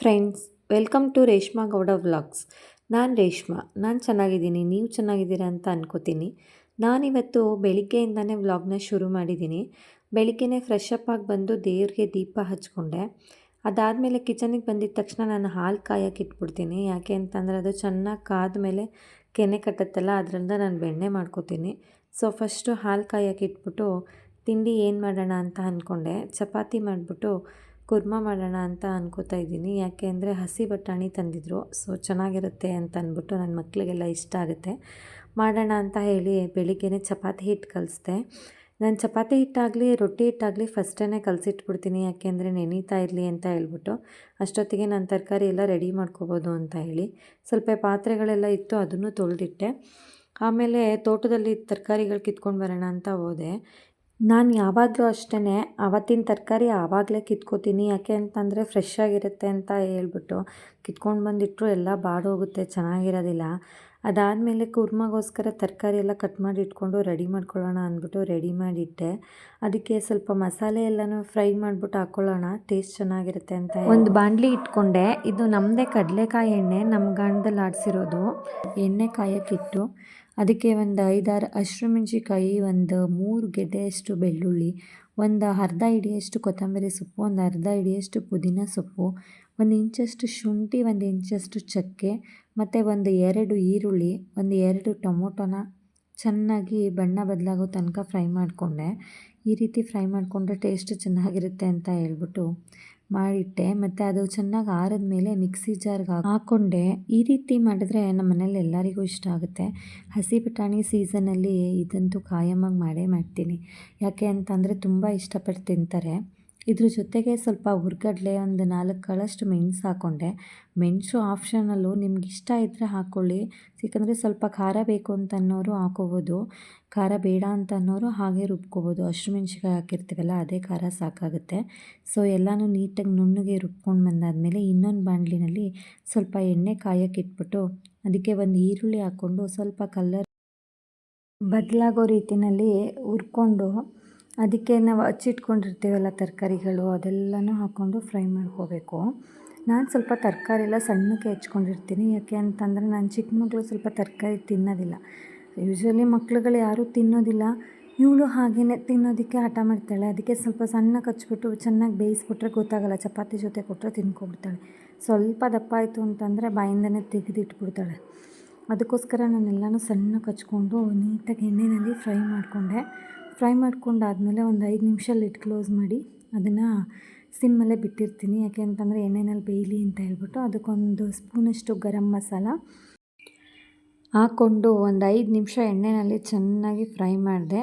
Friends welcome to Reshma Gowda vlogs ನಾನು ರೇಷ್ಮಾ, ನಾನು ಚೆನ್ನಾಗಿದ್ದೀನಿ, ನೀವು ಚೆನ್ನಾಗಿದ್ದೀರಾ ಅಂತ ಅನ್ಕೋತೀನಿ. ನಾನಿವತ್ತು ಬೆಳಿಗ್ಗೆಯಿಂದನೇ ವ್ಲಾಗ್ನ ಶುರು ಮಾಡಿದ್ದೀನಿ. ಬೆಳಿಗ್ಗೆನೇ ಫ್ರೆಶ್ ಅಪ್ ಆಗಿ ಬಂದು ದೇವ್ರಿಗೆ ದೀಪ ಹಚ್ಕೊಂಡೆ. ಅದಾದಮೇಲೆ ಕಿಚನಿಗೆ ಬಂದಿದ್ದ ತಕ್ಷಣ ನಾನು ಹಾಲು ಕಾಯಕ್ಕೆ ಇಟ್ಬಿಡ್ತೀನಿ. ಯಾಕೆ ಅಂತಂದರೆ ಅದು ಚೆನ್ನಾಗಿ ಕಾದ ಮೇಲೆ ಕೆನೆ ಕಟ್ಟತ್ತಲ್ಲ, ಅದರಿಂದ ನಾನು ಬೆಣ್ಣೆ ಮಾಡ್ಕೋತೀನಿ. ಸೊ ಫಸ್ಟು ಹಾಲು ಕಾಯಕ್ಕೆ ಇಟ್ಬಿಟ್ಟು ತಿಂಡಿ ಏನು ಮಾಡೋಣ ಅಂತ ಅಂದ್ಕೊಂಡೆ ಚಪಾತಿ ಮಾಡಿಬಿಟ್ಟು ಕುರ್ಮಾ ಮಾಡೋಣ ಅಂತ ಅನ್ಕೋತಾ ಇದ್ದೀನಿ. ಯಾಕೆ ಅಂದರೆ ಹಸಿ ಬಟಾಣಿ ತಂದಿದ್ರು. ಸೊ ಚೆನ್ನಾಗಿರುತ್ತೆ ಅಂತ ಅಂದ್ಬಿಟ್ಟು ನನ್ನ ಮಕ್ಕಳಿಗೆಲ್ಲ ಇಷ್ಟ ಆಗುತ್ತೆ. ಮಾಡೋಣ ಅಂತ ಹೇಳಿ ಬೆಳಿಗ್ಗೆನೇ ಚಪಾತಿ ಹಿಟ್ಟು ಕಲಿಸ್ದೆ. ನಾನು ಚಪಾತಿ ಹಿಟ್ಟಾಗಲಿ, ರೊಟ್ಟಿ ಹಿಟ್ಟಾಗಲಿ ಫಸ್ಟೇ ಕಲಸಿಟ್ಬಿಡ್ತೀನಿ. ಯಾಕೆಂದರೆ ನೆನೀತಾ ಇರಲಿ ಅಂತ ಹೇಳ್ಬಿಟ್ಟು ಅಷ್ಟೊತ್ತಿಗೆ ನಾನು ತರಕಾರಿ ಎಲ್ಲ ರೆಡಿ ಮಾಡ್ಕೋಬೋದು ಅಂತ ಹೇಳಿ ಸ್ವಲ್ಪ ಪಾತ್ರೆಗಳೆಲ್ಲ ಇತ್ತು ಅದನ್ನು ತೊಳೆದಿಟ್ಟೆ. ಆಮೇಲೆ ತೋಟದಲ್ಲಿ ತರಕಾರಿಗಳು ಕಿತ್ಕೊಂಡು ಬರೋಣ ಅಂತ ಹೋದೆ. ನಾನು ಯಾವಾಗಲೂ ಅಷ್ಟೇ ಆವತ್ತಿನ ತರಕಾರಿ ಆವಾಗಲೇ ಕಿತ್ಕೋತೀನಿ, ಯಾಕೆ ಅಂತಂದರೆ ಫ್ರೆಶ್ ಆಗಿರುತ್ತೆ ಅಂತ ಹೇಳ್ಬಿಟ್ಟು ಕಿತ್ಕೊಂಡು ಬಂದಿಟ್ಟರು ಎಲ್ಲ ಬಾಡೋಗುತ್ತೆ ಚೆನ್ನಾಗಿರೋದಿಲ್ಲ. ಅದಾದಮೇಲೆ ಕುರ್ಮಗೋಸ್ಕರ ತರಕಾರಿ ಎಲ್ಲ ಕಟ್ ಮಾಡಿ ಇಟ್ಕೊಂಡು ರೆಡಿ ಮಾಡ್ಕೊಳ್ಳೋಣ ಅಂದ್ಬಿಟ್ಟು ರೆಡಿ ಮಾಡಿಟ್ಟೆ. ಅದಕ್ಕೆ ಸ್ವಲ್ಪ ಮಸಾಲೆ ಎಲ್ಲನೂ ಫ್ರೈ ಮಾಡಿಬಿಟ್ಟು ಹಾಕ್ಕೊಳ್ಳೋಣ ಟೇಸ್ಟ್ ಚೆನ್ನಾಗಿರುತ್ತೆ ಅಂತ ಒಂದು ಬಾಂಡ್ಲಿ ಇಟ್ಕೊಂಡೆ, ಇದು ನಮ್ಮದೇ ಕಡಲೆಕಾಯಿ ಎಣ್ಣೆ ನಮ್ಮ ಗಂಡದಲ್ಲಿ ಆಡಿಸಿರೋದು. ಎಣ್ಣೆ ಕಾಯಕ್ಕಿಟ್ಟು ಅದಕ್ಕೆ ಒಂದು ಐದಾರು ಹಸಿಮೆಣ್ಸಿಕಾಯಿ ಒಂದು ಮೂರು ಗೆಡ್ಡೆಯಷ್ಟು ಬೆಳ್ಳುಳ್ಳಿ, ಒಂದು ಅರ್ಧ ಹಿಡಿಯಷ್ಟು ಕೊತ್ತಂಬರಿ ಸೊಪ್ಪು, ಒಂದು ಅರ್ಧ ಹಿಡಿಯಷ್ಟು ಪುದೀನ ಸೊಪ್ಪು, ಒಂದು ಇಂಚಷ್ಟು ಶುಂಠಿ, ಒಂದು ಇಂಚಷ್ಟು ಚಕ್ಕೆ, ಮತ್ತು ಒಂದು ಎರಡು ಈರುಳ್ಳಿ, ಒಂದು ಎರಡು ಟೊಮೊಟೊನ ಚೆನ್ನಾಗಿ ಬಣ್ಣ ಬದಲಾಗೋ ತನಕ ಫ್ರೈ ಮಾಡಿಕೊಂಡೆ. ಈ ರೀತಿ ಫ್ರೈ ಮಾಡಿಕೊಂಡ್ರೆ ಟೇಸ್ಟ್ ಚೆನ್ನಾಗಿರುತ್ತೆ ಅಂತ ಹೇಳ್ಬಿಟ್ಟು ಮಾಡಿಟ್ಟೆ, ಮತ್ತು ಅದು ಚೆನ್ನಾಗಿ ಆರಿದ ಮೇಲೆ ಮಿಕ್ಸಿ ಜಾರ್ಗೆ ಹಾಕ್ಕೊಂಡೆ ಈ ರೀತಿ ಮಾಡಿದ್ರೆ ನಮ್ಮ ಮನೇಲಿ ಎಲ್ಲರಿಗೂ ಇಷ್ಟ ಆಗುತ್ತೆ. ಹಸಿ ಬಟಾಣಿ ಸೀಸನಲ್ಲಿ ಇದಂತೂ ಖಾಯಮಾಗಿ ಮಾಡೇ ಮಾಡ್ತೀನಿ. ಯಾಕೆ ಅಂತಂದರೆ ತುಂಬ ಇಷ್ಟಪಟ್ಟು ತಿಂತಾರೆ. ಇದ್ರ ಜೊತೆಗೆ ಸ್ವಲ್ಪ ಹುರ್ಗಡ್ಲೆ ಒಂದು ನಾಲ್ಕು ಕಾಳಷ್ಟು ಮೆಣಸು ಹಾಕ್ಕೊಂಡೆ ಮೆಣಸು ಆಪ್ಷನಲ್ಲು ನಿಮ್ಗೆ ಇಷ್ಟ ಇದ್ದರೆ ಹಾಕ್ಕೊಳ್ಳಿ ಯಾಕಂದರೆ ಸ್ವಲ್ಪ ಖಾರ ಬೇಕು ಅಂತ ಅನ್ನೋರು ಹಾಕೋಬೋದು. ಖಾರ ಬೇಡ ಅಂತ ಅನ್ನೋರು ಹಾಗೆ ರುಬ್ಕೋಬೋದು. ಹಸಿಮೆಣ್ಸಿಕಾಯಿ ಹಾಕಿರ್ತೀವಲ್ಲ, ಅದೇ ಖಾರ ಸಾಕಾಗುತ್ತೆ. ಸೊ ಎಲ್ಲನೂ ನೀಟಾಗಿ ನುಣ್ಣಗೆ ರುಬ್ಕೊಂಡು ಬಂದಾದಮೇಲೆ ಇನ್ನೊಂದು ಬಾಣಲಿನಲ್ಲಿ ಸ್ವಲ್ಪ ಎಣ್ಣೆ ಕಾಯಕ್ಕೆ ಇಟ್ಬಿಟ್ಟು ಅದಕ್ಕೆ ಒಂದು ಈರುಳ್ಳಿ ಹಾಕ್ಕೊಂಡು ಸ್ವಲ್ಪ ಕಲ್ಲರ್ ಬದಲಾಗೋ ರೀತಿಯಲ್ಲಿ ಹುರ್ಕೊಂಡು ಅದಕ್ಕೆ ನಾವು ಹಚ್ಚಿಟ್ಕೊಂಡಿರ್ತೀವಲ್ಲ ತರಕಾರಿಗಳು, ಅದೆಲ್ಲನೂ ಹಾಕ್ಕೊಂಡು ಫ್ರೈ ಮಾಡ್ಕೋಬೇಕು ನಾನು ಸ್ವಲ್ಪ ತರಕಾರಿ ಎಲ್ಲ ಸಣ್ಣಕ್ಕೆ ಹೆಚ್ಕೊಂಡಿರ್ತೀನಿ. ಯಾಕೆ ಅಂತಂದರೆ ನಾನು ಚಿಕ್ಕ ಮಕ್ಕಳು ಸ್ವಲ್ಪ ತರಕಾರಿ ತಿನ್ನೋದಿಲ್ಲ. ಯೂಶ್ವಲಿ ಮಕ್ಳುಗಳು ಯಾರೂ ತಿನ್ನೋದಿಲ್ಲ. ಇವಳು ಹಾಗೆಯೇ ತಿನ್ನೋದಕ್ಕೆ ಹಠ ಮಾಡ್ತಾಳೆ. ಅದಕ್ಕೆ ಸ್ವಲ್ಪ ಸಣ್ಣಕ್ಕೆ ಹಚ್ಬಿಟ್ಟು ಚೆನ್ನಾಗಿ ಬೇಯಿಸ್ಬಿಟ್ರೆ ಗೊತ್ತಾಗಲ್ಲ. ಚಪಾತಿ ಜೊತೆ ಕೊಟ್ಟರೆ ತಿನ್ಕೊಬಿಡ್ತಾಳೆ. ಸ್ವಲ್ಪ ದಪ್ಪ ಆಯಿತು ಅಂತಂದರೆ ಬಾಯಿಂದನೇ ತೆಗೆದಿಟ್ಬಿಡ್ತಾಳೆ. ಅದಕ್ಕೋಸ್ಕರ ನಾನೆಲ್ಲನೂ ಸಣ್ಣಕ್ಕೆ ಹಚ್ಕೊಂಡು ನೀಟಾಗಿ ಎಣ್ಣೆಯಲ್ಲಿ ಫ್ರೈ ಮಾಡಿಕೊಂಡೆ. ಫ್ರೈ ಮಾಡ್ಕೊಂಡಾದಮೇಲೆ ಒಂದು ಐದು ನಿಮಿಷ ಲಿಡ್ ಕ್ಲೋಸ್ ಮಾಡಿ ಅದನ್ನು ಸಿಮ್ಮಲ್ಲೇ ಬಿಟ್ಟಿರ್ತೀನಿ. ಯಾಕೆ ಅಂತಂದರೆ ಎಣ್ಣೆನಲ್ಲಿ ಬೇಯಲಿ ಅಂತ ಹೇಳ್ಬಿಟ್ಟು ಅದಕ್ಕೊಂದು ಸ್ಪೂನಷ್ಟು ಗರಂ ಮಸಾಲ ಹಾಕ್ಕೊಂಡು ಒಂದು ಐದು ನಿಮಿಷ ಎಣ್ಣೆಯಲ್ಲಿ ಚೆನ್ನಾಗಿ ಫ್ರೈ ಮಾಡಿದೆ.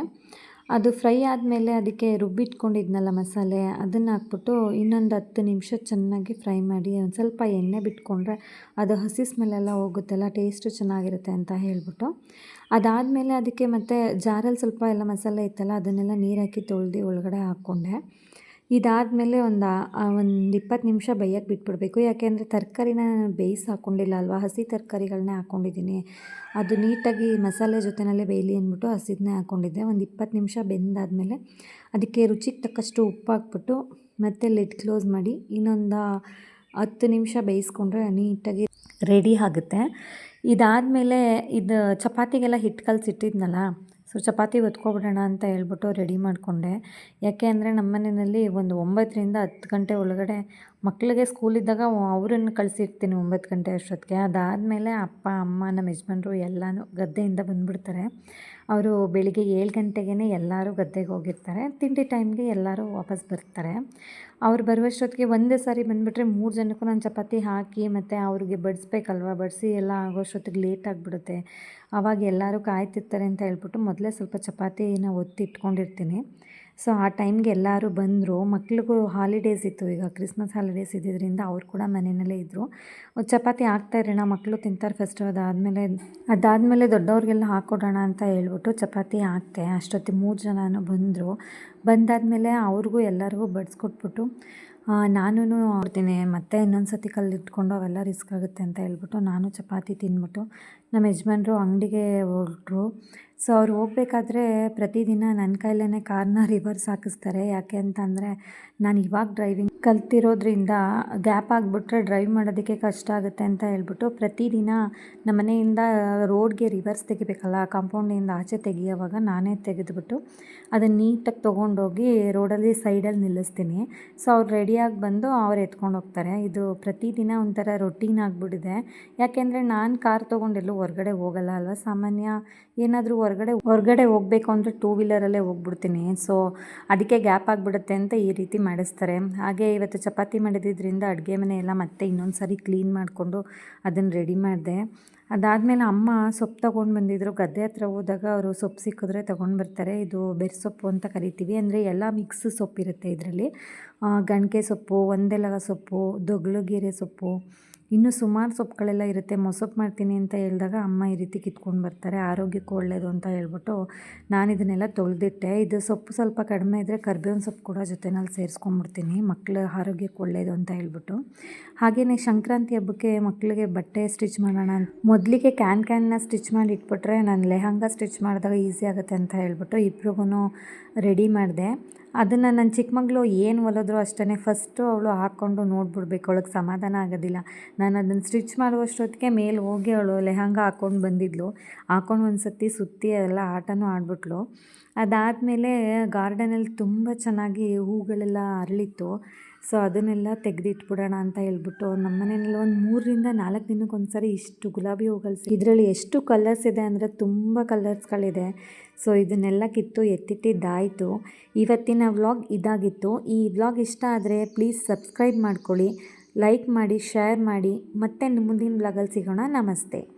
ಅದು ಫ್ರೈ ಆದಮೇಲೆ ಅದಕ್ಕೆ ರುಬ್ಬಿಟ್ಕೊಂಡಿದ್ನಲ್ಲ ಮಸಾಲೆ, ಅದನ್ನು ಹಾಕ್ಬಿಟ್ಟು ಇನ್ನೊಂದು ಹತ್ತು ನಿಮಿಷ ಚೆನ್ನಾಗಿ ಫ್ರೈ ಮಾಡಿ ಒಂದು ಸ್ವಲ್ಪ ಎಣ್ಣೆ ಬಿಟ್ಕೊಂಡ್ರೆ ಅದು ಹಸಿ ಸ್ಮೆಲ್ಲೆಲ್ಲ ಹೋಗುತ್ತಲ್ಲ ಟೇಸ್ಟು ಚೆನ್ನಾಗಿರುತ್ತೆ ಅಂತ ಹೇಳ್ಬಿಟ್ಟು. ಅದಾದಮೇಲೆ ಅದಕ್ಕೆ ಮತ್ತು ಜಾರಲ್ಲಿ ಸ್ವಲ್ಪ ಎಲ್ಲ ಮಸಾಲೆ ಇತ್ತಲ್ಲ, ಅದನ್ನೆಲ್ಲ ನೀರಾಕಿ ತೊಳೆದು ಒಳಗಡೆ ಹಾಕ್ಕೊಂಡೆ ಇದಾದಮೇಲೆ ಒಂದು ಒಂದು ಇಪ್ಪತ್ತು ನಿಮಿಷ ಬೇಯಕ್ಕೆ ಬಿಟ್ಬಿಡಬೇಕು. ಯಾಕೆಂದರೆ ತರಕಾರಿನ ನಾನು ಬೇಯಿಸಿ ಹಾಕ್ಕೊಂಡಿಲ್ಲ ಅಲ್ವಾ? ಹಸಿ ತರಕಾರಿಗಳನ್ನೇ ಹಾಕ್ಕೊಂಡಿದ್ದೀನಿ ಅದು ನೀಟಾಗಿ ಮಸಾಲೆ ಜೊತೆಯಲ್ಲೇ ಬೇಯಲಿ ಅಂದ್ಬಿಟ್ಟು ಹಸಿದನ್ನೇ ಹಾಕ್ಕೊಂಡಿದ್ದೆ ಒಂದು ಇಪ್ಪತ್ತು ನಿಮಿಷ ಬೆಂದಾದಮೇಲೆ ಅದಕ್ಕೆ ರುಚಿಗೆ ತಕ್ಕಷ್ಟು ಉಪ್ಪು ಹಾಕ್ಬಿಟ್ಟು ಮತ್ತೆ ಲಿಡ್ ಕ್ಲೋಸ್ ಮಾಡಿ ಇನ್ನೊಂದು ಹತ್ತು ನಿಮಿಷ ಬೇಯಿಸ್ಕೊಂಡ್ರೆ ನೀಟಾಗಿ ರೆಡಿ ಆಗುತ್ತೆ. ಇದಾದಮೇಲೆ ಇದು ಚಪಾತಿಗೆಲ್ಲ ಹಿಟ್ಟು ಕಲಸಿಟ್ಟಿದ್ನಲ್ಲ ಸೊ ಚಪಾತಿ ಹೊತ್ಕೊಬಿಡೋಣ ಅಂತ ಹೇಳ್ಬಿಟ್ಟು ರೆಡಿ ಮಾಡಿಕೊಂಡೆ. ಯಾಕೆ ಅಂದರೆ ನಮ್ಮ ಮನೆಯಲ್ಲಿ ಒಂದು ಒಂಬತ್ತರಿಂದ ಹತ್ತು ಗಂಟೆ ಒಳಗಡೆ ಮಕ್ಕಳಿಗೆ ಸ್ಕೂಲಿದ್ದಾಗ ಅವರನ್ನು ಕಳಿಸಿರ್ತೀನಿ ಒಂಬತ್ತು ಗಂಟೆ ಅಷ್ಟೊತ್ತಿಗೆ. ಅದಾದಮೇಲೆ ಅಪ್ಪ, ಅಮ್ಮ ನಮ್ಮ ಯಜಮಾನ್ರು ಎಲ್ಲನೂ ಗದ್ದೆಯಿಂದ ಬಂದುಬಿಡ್ತಾರೆ. ಅವರು ಬೆಳಿಗ್ಗೆ ಏಳು ಗಂಟೆಗೇ ಎಲ್ಲರೂ ಗದ್ದೆಗೆ ಹೋಗಿರ್ತಾರೆ. ತಿಂಡಿ ಟೈಮ್ಗೆ ಎಲ್ಲರೂ ವಾಪಸ್ ಬರ್ತಾರೆ. ಅವ್ರು ಬರುವಷ್ಟೊತ್ತಿಗೆ ಒಂದೇ ಸಾರಿ ಬಂದುಬಿಟ್ರೆ ಮೂರು ಜನಕ್ಕೂ ನಾನು ಚಪಾತಿ ಹಾಕಿ ಮತ್ತು ಅವ್ರಿಗೆ ಬಡಿಸ್ಬೇಕಲ್ವ ಬಡಿಸಿ ಎಲ್ಲ ಆಗೋಷ್ಟೊತ್ತಿಗೆ ಲೇಟ್ ಆಗಿಬಿಡುತ್ತೆ. ಆವಾಗ ಎಲ್ಲರೂ ಕಾಯ್ತಿರ್ತಾರೆ ಅಂತ ಹೇಳ್ಬಿಟ್ಟು ಮೊದಲೇ ಸ್ವಲ್ಪ ಚಪಾತಿನ ಒತ್ತಿ ಇಟ್ಕೊಂಡಿರ್ತೀನಿ. ಸೊ ಆ ಟೈಮ್ಗೆ ಎಲ್ಲರೂ ಬಂದರು. ಮಕ್ಳಿಗೂ ಹಾಲಿಡೇಸ್ ಇತ್ತು. ಈಗ ಕ್ರಿಸ್ಮಸ್ ಹಾಲಿಡೇಸ್ ಇದ್ದಿದ್ದರಿಂದ ಅವ್ರು ಕೂಡ ಮನೆಯಲ್ಲೇ ಇದ್ದರು ಚಪಾತಿ ಇರೋಣ ಮಕ್ಕಳು ತಿಂತಾರೆ ಫಸ್ಟು ಅದಾದಮೇಲೆ ಅದಾದಮೇಲೆ ದೊಡ್ಡವ್ರಿಗೆಲ್ಲ ಹಾಕ್ಕೊಡೋಣ ಅಂತ ಹೇಳ್ಬಿಟ್ಟು ಚಪಾತಿ ಹಾಕ್ತೆ. ಅಷ್ಟೊತ್ತಿಗೆ ಮೂರು ಜನನೂ ಬಂದರು. ಬಂದಾದಮೇಲೆ ಅವ್ರಿಗೂ ಎಲ್ಲರಿಗೂ ಬಡಿಸ್ಕೊಟ್ಬಿಟ್ಟು ನಾನು ನೋಡ್ತೀನಿ ಮತ್ತೆ ಇನ್ನೊಂದು ಸತಿ ಕಲ್ಲಿಟ್ಕೊಂಡು ಅವೆಲ್ಲ ರಿಸ್ಕ್ ಆಗುತ್ತೆ ಅಂತ ಹೇಳ್ಬಿಟ್ಟು ನಾನು ಚಪಾತಿ ತಿಂದ್ಬಿಟ್ಟು ನಮ್ಮ ಯಜಮಾನ್ರು ಅಂಗಡಿಗೆ ಹೊರಟ್ರು. ಸೊ ಅವ್ರು ಹೋಗ್ಬೇಕಾದ್ರೆ ಪ್ರತಿದಿನ ನನ್ನ ಕೈಲೇ ಕಾರ್ನ ರಿವರ್ಸ್ ಹಾಕಿಸ್ತಾರೆ. ಯಾಕೆ ಅಂತಂದರೆ ನಾನು ಇವಾಗ ಡ್ರೈವಿಂಗ್ ಕಲ್ತಿರೋದ್ರಿಂದ ಗ್ಯಾಪ್ ಆಗಿಬಿಟ್ರೆ ಡ್ರೈವ್ ಮಾಡೋದಕ್ಕೆ ಕಷ್ಟ ಆಗುತ್ತೆ ಅಂತ ಹೇಳ್ಬಿಟ್ಟು ಪ್ರತಿದಿನ ನಮ್ಮ ಮನೆಯಿಂದ ರೋಡ್ಗೆ ರಿವರ್ಸ್ ತೆಗಿಬೇಕಲ್ಲ, ಕಾಂಪೌಂಡಿಂದ ಆಚೆ ತೆಗಿಯೋವಾಗ ನಾನೇ ತೆಗೆದುಬಿಟ್ಟು ಅದನ್ನು ನೀಟಾಗಿ ತೊಗೊಂಡೋಗಿ ರೋಡಲ್ಲಿ ಸೈಡಲ್ಲಿ ನಿಲ್ಲಿಸ್ತೀನಿ. ಸೊ ಅವ್ರು ರೆಡಿಯಾಗಿ ಬಂದು ಅವ್ರು ಎತ್ಕೊಂಡು ಹೋಗ್ತಾರೆ. ಇದು ಪ್ರತಿದಿನ ಒಂಥರ ರೊಟೀನ್ ಆಗಿಬಿಟ್ಟಿದೆ. ಯಾಕೆಂದರೆ ನಾನು ಕಾರ್ ತೊಗೊಂಡೆಲ್ಲೂ ಹೊರಗಡೆ ಹೊರ್ಗಡೆ ಹೋಗಲ್ಲ ಅಲ್ವಾ? ಸಾಮಾನ್ಯ ಏನಾದರೂ ಹೊರಗಡೆ ಹೊರಗಡೆ ಹೋಗಬೇಕು ಅಂದರೆ ಟೂ ವೀಲರಲ್ಲೇ ಹೋಗ್ಬಿಡ್ತೀನಿ. ಸೊ ಅದಕ್ಕೆ ಗ್ಯಾಪ್ ಆಗಿಬಿಡುತ್ತೆ ಅಂತ ಈ ರೀತಿ ಮಾಡಿಸ್ತಾರೆ. ಹಾಗೆ ಇವತ್ತು ಚಪಾತಿ ಮಾಡಿದ್ರಿಂದ ಅಡುಗೆ ಮನೆ ಎಲ್ಲ ಮತ್ತೆ ಇನ್ನೊಂದು ಸಾರಿ ಕ್ಲೀನ್ ಮಾಡಿಕೊಂಡು ಅದನ್ನು ರೆಡಿ ಮಾಡಿದೆ. ಅದಾದಮೇಲೆ ಅಮ್ಮ ಸೊಪ್ಪು ತೊಗೊಂಡು ಬಂದಿದ್ದರು ಗದ್ದೆ ಹತ್ರ ಹೋದಾಗ ಅವರು ಸೊಪ್ಪು ಸಿಕ್ಕಿದ್ರೆ ತೊಗೊಂಡು ಬರ್ತಾರೆ. ಇದು ಬೆರೆಸೊಪ್ಪು ಅಂತ ಕರಿತೀವಿ. ಅಂದರೆ ಎಲ್ಲ ಮಿಕ್ಸ್ ಸೊಪ್ಪಿರುತ್ತೆ ಇದರಲ್ಲಿ. ಗಣಿಕೆ ಸೊಪ್ಪು ಒಂದೆಲಗ ಸೊಪ್ಪು, ದೊಗ್ಲುಗೀರೆ ಸೊಪ್ಪು ಇನ್ನೂ ಸುಮಾರು ಸೊಪ್ಪುಗಳೆಲ್ಲ ಇರುತ್ತೆ ಮೊಸೊಪ್ಪು ಮಾಡ್ತೀನಿ ಅಂತ ಹೇಳಿದಾಗ ಅಮ್ಮ ಈ ರೀತಿ ಕಿತ್ಕೊಂಡು ಬರ್ತಾರೆ, ಆರೋಗ್ಯಕ್ಕೂ ಒಳ್ಳೆಯದು ಅಂತ ಹೇಳ್ಬಿಟ್ಟು ನಾನು ಇದನ್ನೆಲ್ಲ ತೊಳೆದಿಟ್ಟೆ. ಇದು ಸೊಪ್ಪು ಸ್ವಲ್ಪ ಕಡಿಮೆ ಇದ್ದರೆ ಕರ್ಬೇವಿನ ಸೊಪ್ಪು ಕೂಡ ಜೊತೆನಲ್ಲಿ ಸೇರಿಸ್ಕೊಂಡ್ಬಿಡ್ತೀನಿ ಮಕ್ಕಳ ಆರೋಗ್ಯಕ್ಕೆ ಒಳ್ಳೆಯದು ಅಂತ ಹೇಳ್ಬಿಟ್ಟು. ಹಾಗೆಯೇ ಸಂಕ್ರಾಂತಿ ಹಬ್ಬಕ್ಕೆ ಮಕ್ಕಳಿಗೆ ಬಟ್ಟೆ ಸ್ಟಿಚ್ ಮಾಡೋಣ ಮೊದಲಿಗೆ ಕ್ಯಾನ್ ಕ್ಯಾನ್ನ ಸ್ಟಿಚ್ ಮಾಡಿ ಇಟ್ಬಿಟ್ರೆ ನಾನು ಲೆಹಂಗ ಸ್ಟಿಚ್ ಮಾಡಿದಾಗ ಈಸಿ ಆಗುತ್ತೆ ಅಂತ ಹೇಳ್ಬಿಟ್ಟು ಇಬ್ರಿಗೂ ರೆಡಿ ಮಾಡಿದೆ. ಅದನ್ನು ನನ್ನ ಚಿಕ್ಕ ಮಗಳು ಏನು ಹೊಲಿದ್ರು ಅಷ್ಟೇ ಫಸ್ಟು ಅವಳು ಹಾಕ್ಕೊಂಡು ನೋಡ್ಬಿಡ್ಬೇಕು, ಅವಳಿಗೆ ಸಮಾಧಾನ ಆಗೋದಿಲ್ಲ. ನಾನು ಅದನ್ನು ಸ್ಟಿಚ್ ಮಾಡುವಷ್ಟೊತ್ತಿಗೆ ಮೇಲೆ ಹೋಗಿ ಅವಳು ಲೆಹಂಗ ಹಾಕ್ಕೊಂಡು ಬಂದಿದ್ಲು. ಹಾಕ್ಕೊಂಡು ಒಂದು ಸತಿ ಸುತ್ತಿ ಎಲ್ಲ ಆಟನೂ ಆಡ್ಬಿಟ್ಲು. ಅದಾದಮೇಲೆ ಗಾರ್ಡನಲ್ಲಿ ತುಂಬ ಚೆನ್ನಾಗಿ ಹೂಗಳೆಲ್ಲ ಅರಳಿತ್ತು. ಸೊ ಅದನ್ನೆಲ್ಲ ತೆಗೆದಿಟ್ಬಿಡೋಣ ಅಂತ ಹೇಳ್ಬಿಟ್ಟು ನಮ್ಮ ಮನೆಯಲ್ಲಿ ಒಂದು ಮೂರರಿಂದ ನಾಲ್ಕು ದಿನಕ್ಕೆ ಒಂದು ಸರಿ ಇಷ್ಟು ಗುಲಾಬಿ ಹೂಗಳು ಇದರಲ್ಲಿ ಎಷ್ಟು ಕಲರ್ಸ್ ಇದೆ ಅಂದರೆ ತುಂಬ ಕಲರ್ಸ್ಗಳಿದೆ ಸೊ ಇದನ್ನೆಲ್ಲ ಕಿತ್ತು ಎತ್ತಿಟ್ಟಿದ್ದಾಯಿತು. ಇವತ್ತಿನ ವ್ಲಾಗ್ ಇದಾಗಿತ್ತು. ಈ ವ್ಲಾಗ್ ಇಷ್ಟ ಆದರೆ ಪ್ಲೀಸ್ ಸಬ್ಸ್ಕ್ರೈಬ್ ಮಾಡ್ಕೊಳ್ಳಿ. ಲೈಕ್ ಮಾಡಿ ಶೇರ್ ಮಾಡಿ ಮತ್ತೆ ಮುಂದಿನ ಬ್ಲಾಗಲ್ಲಿ ಸಿಗೋಣ. ನಮಸ್ತೆ.